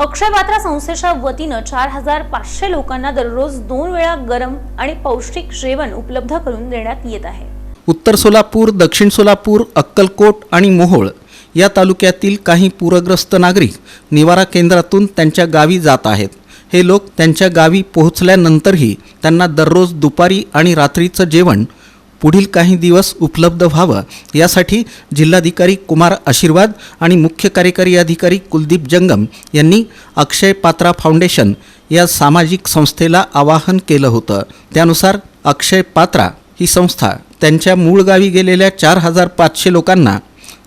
अक्षय पात्रा संस्थेच्या वतीनं चार हजार पाचशे लोकांना दररोज दोन वेळा गरम आणि पौष्टिक जेवण उपलब्ध करून देण्यात येत आहे. उत्तर सोलापूर दक्षिण सोलापूर अक्कलकोट आणि मोहोळ या तालुक्यातील काही पूरग्रस्त नागरिक निवारा केंद्रातून त्यांच्या गावी जात आहेत. हे लोक त्यांच्या गावी पोहोचल्यानंतरही त्यांना दररोज दुपारी आणि रात्रीचं जेवण पुढील काही दिवस उपलब्ध व्हावं यासाठी जिल्हाधिकारी कुमार आशीर्वाद आणि मुख्य कार्यकारी अधिकारी कुलदीप जंगम यांनी अक्षय पात्रा फाउंडेशन या सामाजिक संस्थेला आवाहन केलं होतं. त्यानुसार अक्षय पात्रा ही संस्था त्यांच्या मूळ गावी गेलेल्या चार हजार पाचशे लोकांना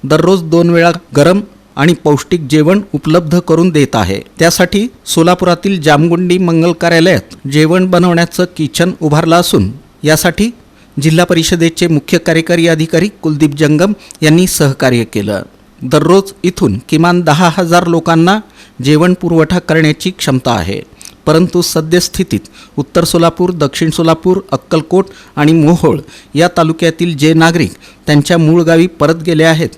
दररोज दोन वेळा गरम आणि पौष्टिक जेवण उपलब्ध करून देत आहे. त्यासाठी सोलापुरातील जामगुंडी मंगल कार्यालयात जेवण बनवण्याचं किचन उभारलं असून यासाठी जिल्हा परिषदेचे मुख्य कार्यकारी अधिकारी कुलदीप जंगम यांनी सहकार्य केलं. दररोज इथून किमान दहा हजार लोकांना जेवण पुरवठा करण्याची क्षमता आहे. परंतु सद्यस्थितीत उत्तर सोलापूर दक्षिण सोलापूर अक्कलकोट आणि मोहोळ या तालुक्यातील जे नागरिक त्यांच्या मूळ गावी परत गेले आहेत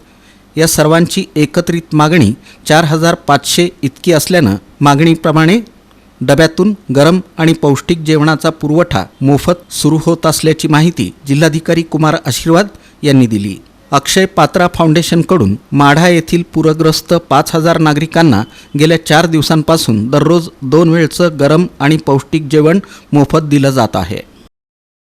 या सर्वांची एकत्रित मागणी चार हजार पाचशे इतकी असल्यानं मागणीप्रमाणे डब्यातून गरम आणि पौष्टिक जेवणाचा पुरवठा मोफत सुरू होत असल्याची माहिती जिल्हाधिकारी कुमार आशीर्वाद यांनी दिली. अक्षय पात्रा फाउंडेशनकडून माढा येथील पूरग्रस्त पाच हजार नागरिकांना गेल्या चार दिवसांपासून दररोज दोन वेळचं गरम आणि पौष्टिक जेवण मोफत दिलं जात आहे.